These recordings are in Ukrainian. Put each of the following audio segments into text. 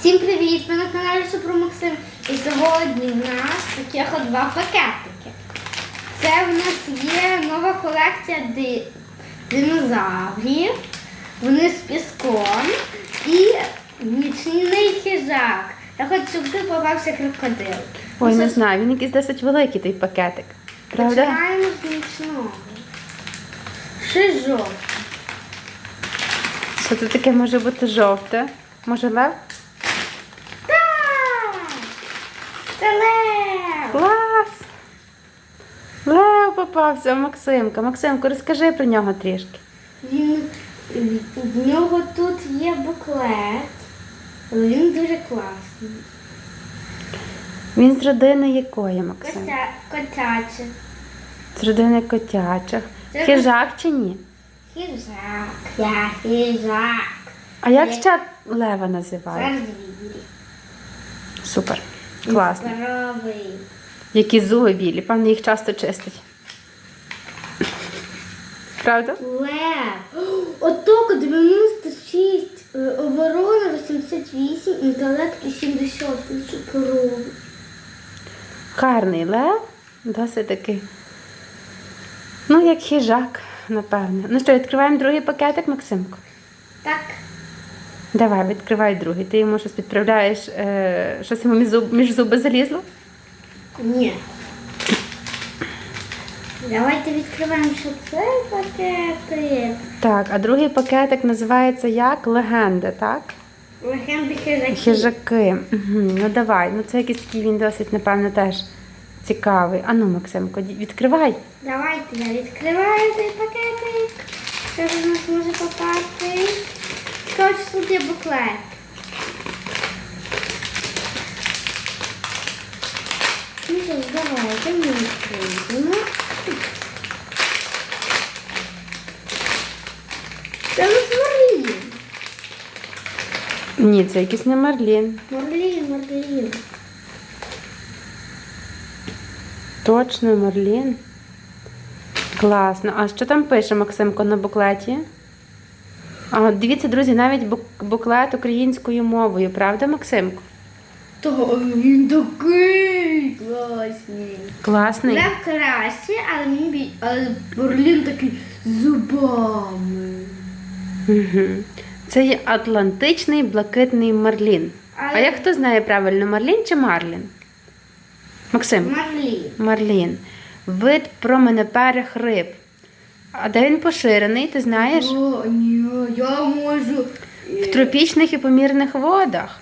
Всім привіт! Ви на каналі Максим. І сьогодні в нас таких от два пакетики. Це в нас є нова колекція ди... динозаврів. Вони з піском і нічний хижак. Я хочу, щоб ти попався крокодил. Ой, не знаю, він якийсь досить великий той пакетик. Правда? Починаємо з нічного. Ще Шижок. Що це таке може бути жовте? Може лев? Так! Це лев! Клас! Лев попався, Максимка. Максимко, розкажи про нього трішки. Він в нього тут є буклет, але він дуже класний. Він з родини якої, Максим? Кося, котяче. З родини котячих. Це Хижак чи ні? Хижак. Я хижак. А як Є. ще лева називають? Звірі. Супер. Класно. Здоровий. Які зуби білі, певно, їх часто чистить. Правда? Лев. Отоко 96, е, оборона 88, інтелект і 70. Він суперовий. Гарний лев, досить такий. Ну, як хижак, напевне. Ну що, відкриваємо другий пакетик, Максимко? Так. Давай, відкривай другий. Ти йому щось підправляєш, е, щось йому між, зуб, між зуби залізло? Ні. Давайте відкриваємо, що цей пакетик. Так, а другий пакетик називається як Легенда, так? Легенди хижаків. Хижаки. Угу. Ну давай. Ну це якийсь такий він досить, напевно, теж цікавий. Ану, Максимко, ді- відкривай. Давайте я відкриваю цей пакетик. Що ж у нас може попасти? Ж тут буклет? Ну що давайте ми відкриємо. Це у нас Марлін. Ні, це якийсь не Марлін. Марлін, Марлін. Точно Марлін. Класно. А що там пише Максимко на буклеті? А, дивіться, друзі, навіть буклет українською мовою, правда, Максимко? Та він такий класний. Класний. Лев краще, але він бі... але Берлін такий з зубами. Це є Атлантичний блакитний марлін. А Але- як хто знає правильно, марлін чи марлін? Максим, Марлін. марлін. Вид променеперих риб. А де він поширений, ти знаєш? О, ні, я можу. В тропічних і помірних водах.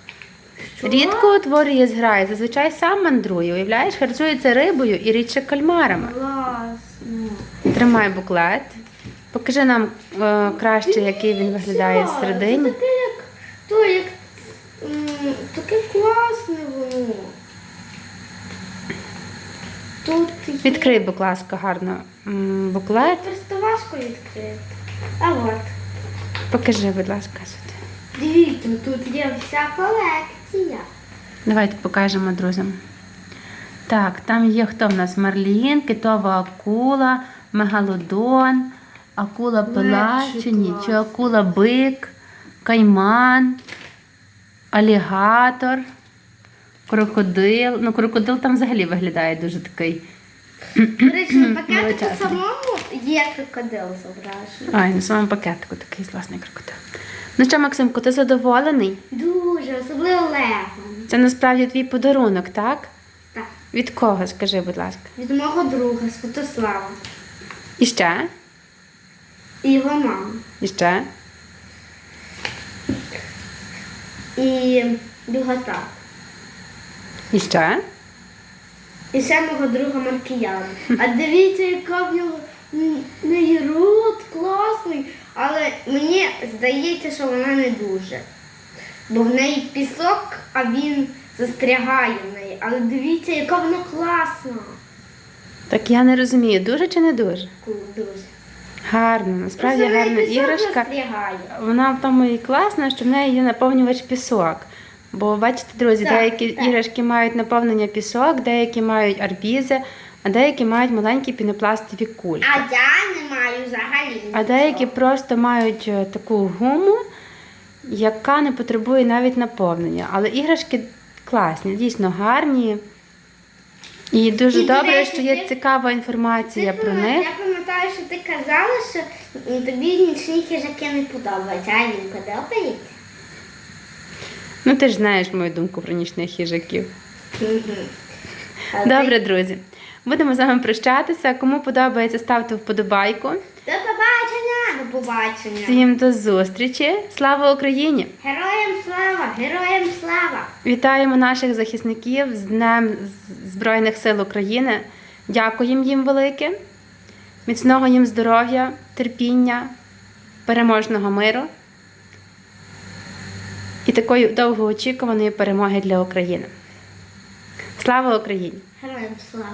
Що? Рідко утворює зграй, зазвичай сам мандрує, уявляєш, харчується рибою і рідше кальмарами. Класно. Тримай буклет. Покажи нам е, краще, який він виглядає Це всередині. таке як, то як м, таке класне воно. Тут є... Відкрий, будь ласка, гарно м, буклет. Просто важко відкрити. А от. Покажи, будь ласка, сюди. Дивіться, тут є вся колекція. Давайте покажемо друзям. Так, там є хто в нас? Марлін, китова акула, мегалодон, акула пила, чи ні? Чи акула бик, кайман, алігатор, крокодил. Ну, крокодил там взагалі виглядає дуже такий. До речі, на пакетику Величезний. самому є крокодил зображений. Ай, на самому пакетику такий класний крокодил. Ну що, Максимко, ти задоволений? Дуже, особливо легом. Це насправді твій подарунок, так? Так. Від кого, скажи, будь ласка. Від мого друга Святослава І ще? і його мами. І ще? І його тата. І ще? І ще мого друга Маркіяна. А дивіться, яка в нього неї рот класний. Але мені здається, що вона не дуже. Бо в неї пісок, а він застрягає в неї. Але дивіться, яка вона класна. Так я не розумію, дуже чи не дуже? Дуже. Гарно, насправді гарна іграшка. застрягає. Вона в тому і класна, що в неї є наповнювач пісок. Бо бачите, друзі, Так, деякі так. іграшки мають наповнення пісок, деякі мають арбізи, а деякі мають маленькі пінопластові кульки. А я не маю взагалі. А деякі просто мають е, таку гуму яка не потребує навіть наповнення. Але іграшки класні, дійсно гарні. І дуже І, добре, речі, що є ти- цікава інформація Ти про пам'ят- них. Я пам'ятаю, що ти казала, що тобі нічні хижаки не подобаються, а їм подобається. Ну, ти ж знаєш мою думку про нічних ти- Добре, друзі. Будемо з вами прощатися. Кому подобається, ставте вподобайку. До побачення! До побачення! Всім до зустрічі! Слава Україні! Героям слава! Героям слава! Вітаємо наших захисників з Днем Збройних сил України. Дякуємо їм велике. Міцного їм здоров'я, терпіння, переможного миру і такої довгоочікуваної перемоги для України. Слава Україні! Героям слава!